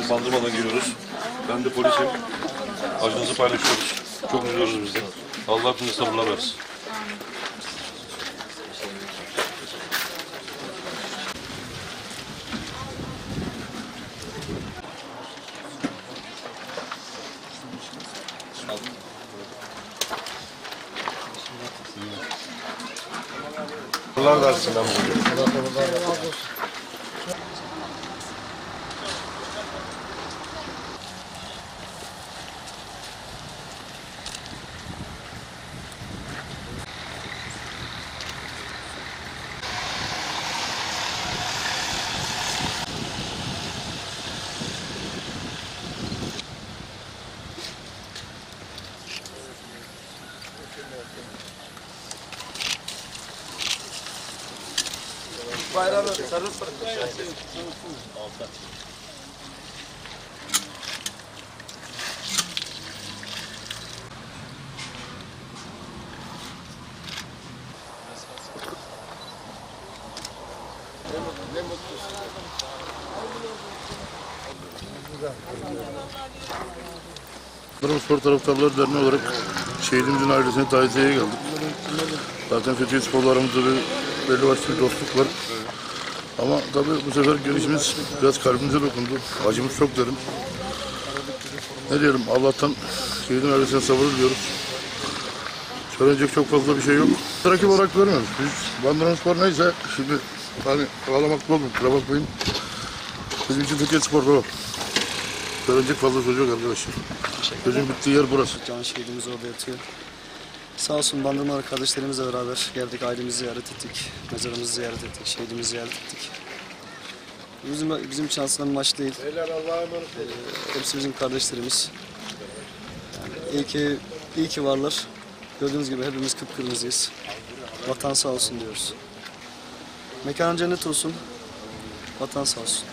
Biz Bandırmadan geliyoruz. Ben de polisim. Acınızı paylaşıyoruz. Çok üzülüyoruz biz de. Allah hepinize sabırlar versin. Allah versin ben bunu. Durum Spor Taraftarları Derneği olarak şehidimizin ailesine taziyeye geldik. Zaten Fethiye Spor'la aramızda bir belli başlı bir dostluk var. Ama tabii bu sefer gelişimiz biraz kalbimize dokundu. Acımız çok derin. Ne diyelim Allah'tan şehidin ailesine sabır diliyoruz. Söyleyecek çok fazla bir şey yok. Rakip olarak görmüyoruz. Biz Bandırma Spor neyse şimdi hani ağlamakta olmayın, kusura bakmayın. Bizim için Fethiye Spor baba. Söyleyecek fazla söz yok arkadaşlar. Gözün bittiği yer burası. Can şehidimiz orada yatıyor. Sağ olsun Bandırmalı kardeşlerimizle beraber geldik, ailemizi ziyaret ettik, mezarımızı ziyaret ettik, şehidimizi ziyaret ettik. Bizim, bizim için aslında bir maç değil. Ee, hepsi bizim kardeşlerimiz. Yani iyi ki, iyi ki varlar. Gördüğünüz gibi hepimiz kıpkırmızıyız. Vatan sağ olsun diyoruz. Mekan cennet olsun. Vatan sağ olsun.